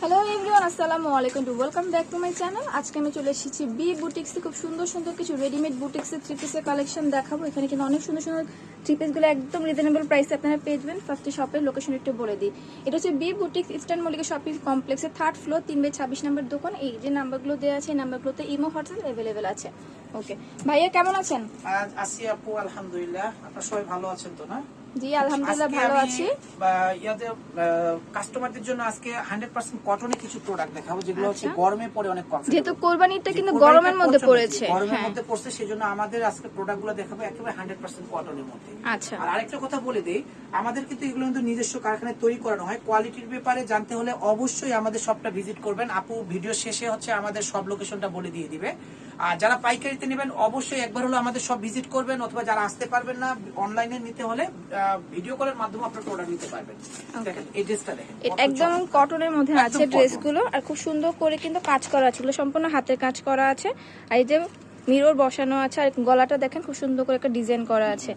Hello everyone আসসালামু আলাইকুম to welcome back to my channel আজকে আমি চলে এসেছি বি বুটিক্সে খুব সুন্দর সুন্দর কিছু রেডিমেড বুটিক্সের থ্রি পিসের কালেকশন দেখাবো। এখানে কিন্তু অনেক সুন্দর সুন্দর থ্রি পিসগুলো একদম রিজনেবল প্রাইসে আপনারা পেয়ে যাবেন। ফার্স্টে শপের লোকেশন একটু বলে দিই। এটা হচ্ছে B boutiques eastern Mallika shopping কমপ্লেক্সের থার্ড ফ্লোর তিন বাই ছাব্বিশ নম্বর দোকান। এই যে নাম্বারগুলো দেওয়া আছে, এই নাম্বারগুলোতে ইমো হোয়াটসঅ্যাপ অ্যাভেলেবেল আছে। ওকে ভাইয়া, কেমন আছেন? আসি আপু, আলহামদুলিল্লাহ। আপনারা সবাই ভালো আছেন তো না? জি আলহামদুলিল্লাহ ভালো আছি। কাস্টমারদের জন্য আজকে হান্ড্রেড পার্সেন্ট কটনের কিছু প্রোডাক্ট দেখাবো যেগুলো হচ্ছে আচ্ছা। গরমে পরে অনেক কম যেহেতু কোরবানিটা কিন্তু গরমের মধ্যে পড়েছে। গরমের হ্যাঁ। মধ্যে পড়ছে সেই জন্য আমাদের আজকে প্রোডাক্টগুলো দেখাবো একেবারে হান্ড্রেড পার্সেন্ট কটনের মধ্যে। আচ্ছা। আর আরেকটা কথা বলে দেই আমাদের কিন্তু এগুলো কিন্তু নিজস্ব কারখানায় তৈরি করানো হয়। কোয়ালিটির ব্যাপারে জানতে হলে অবশ্যই আমাদের সবটা ভিজিট করবেন। আপু ভিডিও শেষে হচ্ছে আমাদের সব লোকেশনটা বলে দিয়ে দিবে। আর যারা পাইকারিতে নেবেন অবশ্যই একবার হলো আমাদের সব ভিজিট করবেন অথবা যারা আসতে পারবেন না অনলাইনে নিতে হলে ভিডিও কলের মাধ্যমে আপনারা প্রোডাক্ট নিতে পারবেন। দেখেন এই ড্রেসটা দেখেন একদম কটনের মধ্যে আছে। ড্রেসগুলো আর খুব সুন্দর করে কিন্তু কাজ করা আছে। সম্পূর্ণ হাতের কাজ করা আছে। আর এই যে মিরর বসানো আছে আর গলাটা দেখেন খুব সুন্দর করে একটা ডিজাইন করা আছে।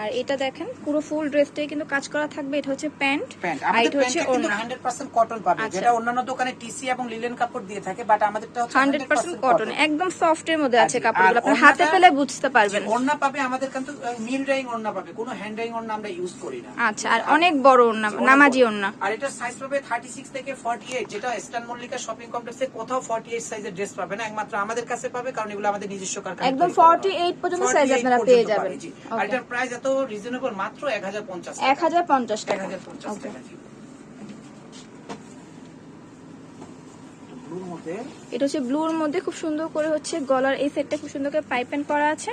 আর এটা দেখেন পুরো ফুল ড্রেসটাই কিন্তু কাজ করা থাকবে। এটা হচ্ছে প্যান্ট। আর এটা হচ্ছে ওড়না। কটন পাবে আচ্ছা। যেটা অন্যান্য দোকানে টিসি এবং লিলেন কাপড় দিয়ে থাকে বাট আমাদেরটা হচ্ছে হান্ড্রেড পার্সেন্ট কটন একদম সফট এর মধ্যে আছে কাপড়গুলো। আপনার হাতে পেলে বুঝতে পারবেন। ওড়না পাবে আমাদের কিন্তু ড্রাইং ওড়না পাবে কোনো হ্যান্ড ড্রাইং ওড়না আমরা ইউজ করি না। আচ্ছা আর অনেক বড় ওড়না নামাজি ওড়না। আর এটার সাইজ পাবে 36 থেকে 48 যেটা ইস্টার্ন মল্লিকা শপিং কমপ্লেক্সে কোথাও 48 সাইজের ড্রেস পাবে না একমাত্র আমাদের কাছে পাবে কারণ এগুলো আমাদের নিজস্ব কারখানায় একদম তৈরি করা হয়। 48 পর্যন্ত 48 size আপনারা পেয়ে যাবেন। আর এটার প্রাইস এত রিজনেবল মাত্র 1050 এক হাজার পঞ্চাশ টাকা। 1050 Okay. টাকা জি। ব্লুর মধ্যে? এটা হচ্ছে ব্লুর মধ্যে খুব সুন্দর করে হচ্ছে গলার এই সেটটা খুব সুন্দর করে করা আছে।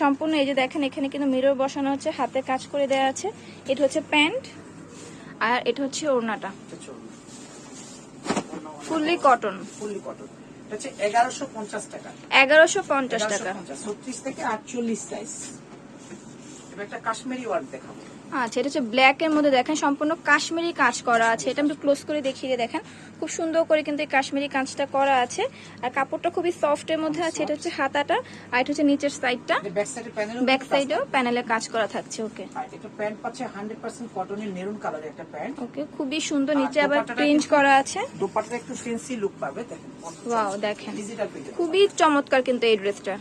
সম্পূর্ণ এই যে দেখেন এখানে কিন্তু মিরর বসানো হচ্ছে হাতে কাজ করে দেওয়া আছে। এটা হচ্ছে প্যান্ট আর এটা হচ্ছে ওড়নাটা। ফুললি কটন ফুললি কটন এটা হচ্ছে 1150 টাকা। এগারোশো পঞ্চাশ টাকা। 1150 36 থেকে 48 সাইজ এবার একটা কাশ্মীরি ওয়ার্ক দেখাবো। আচ্ছা এটা হচ্ছে ব্ল্যাক এর মধ্যে দেখেন সম্পূর্ণ কাশ্মীরি কাজ করা আছে। এটা আমি ক্লোজ করে দেখিয়ে দেখেন। খুব সুন্দর করে কিন্তু এই কাশ্মীরি কাজটা করা আছে। আর কাপড়টা খুবই সফট এর মধ্যে আছে। এটা হচ্ছে হাতাটা আর এটা হচ্ছে নিচের সাইডটা ব্যাক সাইডেও প্যানেলে কাজ করা থাকছে ওকে। এটা প্যান্ট পাচ্ছে 100% কটনের মেরুন কালারের একটা প্যান্ট। ওকে খুবই সুন্দর নিচে আবার প্রিন্ট করা আছে। দোপাট্টা একটু ফ্যান্সি লুক পাবে দেখেন। ওয়াও দেখেন। খুবই চমৎকার কিন্তু এই ড্রেসটা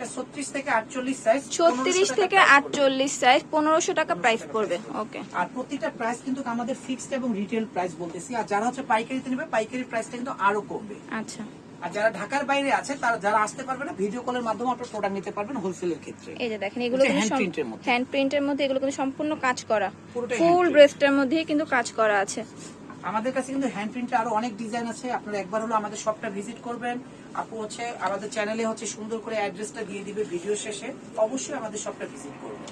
36 থেকে 48 সাইজ ছত্রিশ থেকে আটচল্লিশ সাইজ পনেরোশো টাকা প্রাইস পড়বে ওকে আর প্রতিটা প্রাইস কিন্তু আমাদের ফিক্সড এবং রিটেল প্রাইস বলতেছি। আর যারা হচ্ছে পাইকারিতে নেবে পাইকারি প্রাইসটা কিন্তু আরও কমবে। আচ্ছা। আর যারা ঢাকার বাইরে আছে তারা যারা আসতে পারবে না ভিডিও কলের মাধ্যমে আপনার প্রোডাক্ট নিতে পারবেন হোলসেলের ক্ষেত্রে। এই যে দেখেন এগুলো কিন্তু এর মধ্যে। হ্যান্ড প্রিন্টের মধ্যে এগুলো কিন্তু সম্পূর্ণ কাজ করা। ফুল। ড্রেসটার মধ্যেই কিন্তু কাজ করা আছে। আমাদের কাছে কিন্তু হ্যান্ড প্রিন্টে আরও অনেক ডিজাইন আছে। আপনারা একবার হলো আমাদের শপটা ভিজিট করবেন। আপু হচ্ছে আমাদের চ্যানেলে হচ্ছে সুন্দর করে অ্যাড্রেসটা দিয়ে দিবে ভিডিও শেষে। অবশ্যই আমাদের শপটা ভিজিট করবেন।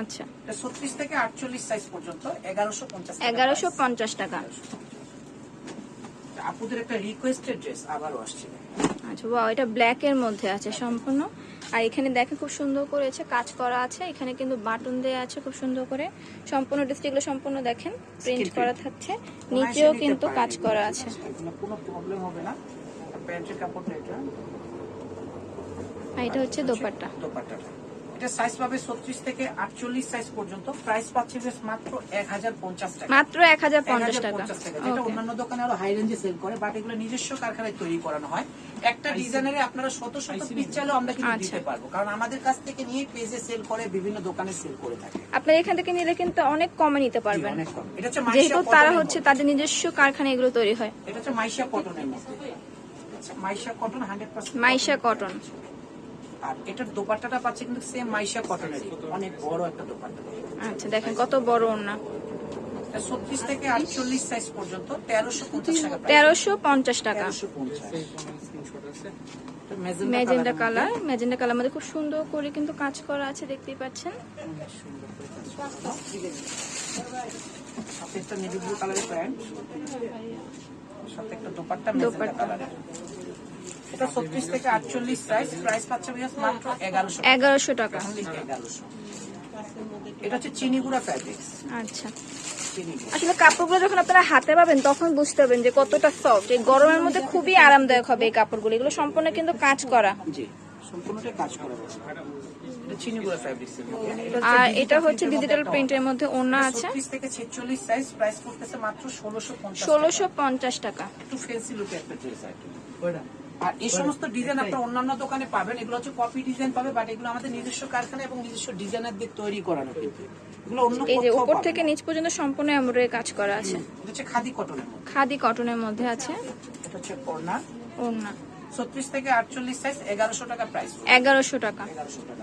আচ্ছা। এটা ছত্রিশ থেকে আটচল্লিশ সাইজ পর্যন্ত এগারোশো পঞ্চাশ এগারোশো পঞ্চাশ টাকা। আপুদের একটা রিকোয়েস্টেড ড্রেস আবারও আসছে। আচ্ছা ওয়াও এটা ব্ল্যাক এর মধ্যে আছে সম্পূর্ণ। আর এখানে দেখে খুব সুন্দর করেছে কাজ করা আছে। এখানে কিন্তু বাটন দেওয়া আছে খুব সুন্দর করে। সম্পূর্ণ ডিস্ট্রিক্টগুলো সম্পূর্ণ দেখেন প্রিন্ট করা থাকছে। নিচেও কিন্তু কাজ করা আছে। কোনো প্রবলেম হবে না। প্যান্টের কাপড়টা এটা। আর এটা হচ্ছে দোপাট্টা। দোপাট্টাটা। এটা সাইজ পাবে ছত্রিশ থেকে আটচল্লিশ সাইজ পর্যন্ত। প্রাইস পাচ্ছে মাত্র এক হাজার পঞ্চাশ টাকা। মাত্র এক হাজার পঞ্চাশ টাকা। যেটা অন্যান্য দোকানে আরও হাই রেঞ্জে সেল করে বাট এগুলো নিজস্ব কারখানায় তৈরি করানো হয়। একটা ডিজাইনারে আপনারা শত শত পিস চাইলেও আমরা কিন্তু আচ্ছা। দিতে পারব। কারণ আমাদের কাছ থেকে নিয়ে পেজে সেল করে বিভিন্ন দোকানে সেল করে থাকে। আপনার এখান থেকে নিলে কিন্তু অনেক কমে নিতে পারবেন। এটা হচ্ছে যেহেতু তারা হচ্ছে তাদের নিজস্ব কারখানা এগুলো তৈরি হয়। এটা হচ্ছে মাইশা কটনের মধ্যে। আচ্ছা, Maisha cotton hundred percent Maisha cotton আর এটার দোপাট্টাটা পাচ্ছে কিন্তু সেম মাইশা কটনেরই অনেক বড় একটা দোপাট্টা। আচ্ছা দেখেন কত বড় এটা ছত্রিশ থেকে আটচল্লিশ সাইজ পর্যন্ত তেরোশো পঞ্চাশ টাকা তেরোশো পঞ্চাশ টাকা। ম্যাজেন্ডা কালার ম্যাজেন্ডা কালার মধ্যে। খুব সুন্দর করে কিন্তু কাজ করা আছে দেখতেই পাচ্ছেন। সাথে একটা নেভি ব্লু কালারের প্যান্ট। সাথে একটা দোপাট্টা দোপাট্টা। এটা ছত্রিশ থেকে আটচল্লিশ সাইজ প্রাইস পাচ্ছে বিয়াস মাত্র এগারোশো এগারোশো টাকা। এগারোশো। এটা হচ্ছে চিনিগুড়া ফ্যাব্রিক্স আচ্ছা। আসলে কাপড়গুলো যখন আপনারা হাতে পাবেন তখন বুঝতে পারবেন যে কতটা সফট এই গরমের মধ্যে খুবই আরামদায়ক হবে এই কাপড়গুলো। এগুলো সম্পূর্ণ কিন্তু কাজ করা। জি সম্পূর্ণটাই কাজ করা আর এটা হচ্ছে ডিজিটাল প্রিন্টের মধ্যে। ওড়না আছে। থেকে ছেচল্লিশ সাইজ প্রাইস করতেছে মাত্র ষোলোশো পঞ্চাশ ষোলোশো পঞ্চাশ টাকা। একটু ফেন্সি লুকে একটা ড্রেস আর কি। আর এই সমস্ত ডিজাইন আপনার অন্যান্য দোকানে পাবেন এগুলো হচ্ছে কপি ডিজাইন পাবে বাট এগুলো আমাদের নিজস্ব কারখানা এবং নিজস্ব ডিজাইনার দিয়ে তৈরি করানো কিন্তু। এগুলো অন্য এই যে উপর থেকে নিচ পর্যন্ত সম্পূর্ণ এমব্রয়ডারি কাজ করা আছে। এটা হচ্ছে খাদি কটনের মধ্যে। খাদি কটনের মধ্যে আছে। এটা হচ্ছে ওড়না। ওড়না। থেকে আটচল্লিশ সাইজ এগারোশো টাকা প্রাইস টাকা।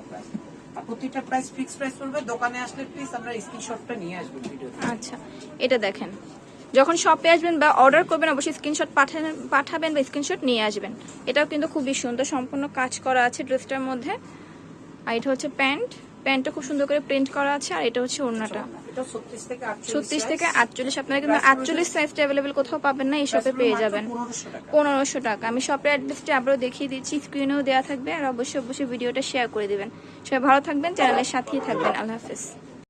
প্রাইস আর প্রতিটা প্রাইস ফিক্স প্রাইস পড়বে। দোকানে আসলে প্লিজ আমরা স্ক্রিনশটটা নিয়ে আসবেন ভিডিওতে। আচ্ছা এটা দেখেন। যখন শপে আসবেন বা অর্ডার করবেন অবশ্যই স্ক্রিনশট পাঠাবেন পাঠাবেন বা স্ক্রিনশট নিয়ে আসবেন। এটাও কিন্তু খুবই সুন্দর সম্পূর্ণ কাজ করা আছে ড্রেসটার মধ্যে। আর এটা হচ্ছে প্যান্ট। প্যান্টটা খুব সুন্দর করে প্রিন্ট করা আছে আর এটা হচ্ছে ওড়নাটা। ছত্রিশ থেকে আটচল্লিশ ছত্রিশ থেকে আটচল্লিশ আপনারা কিন্তু আটচল্লিশ সাইজটা অ্যাভেলেবেল কোথাও পাবেন না এই শপে পেয়ে যাবেন। পনেরোশো টাকা। আমি শপের অ্যাড্রেসটা আবারও দেখিয়ে দিচ্ছি স্ক্রিনেও দেওয়া থাকবে আর অবশ্যই অবশ্যই ভিডিওটা শেয়ার করে দিবেন। সবাই ভালো থাকবেন চ্যানেলের সাথেই থাকবেন। আল্লাহ হাফেজ।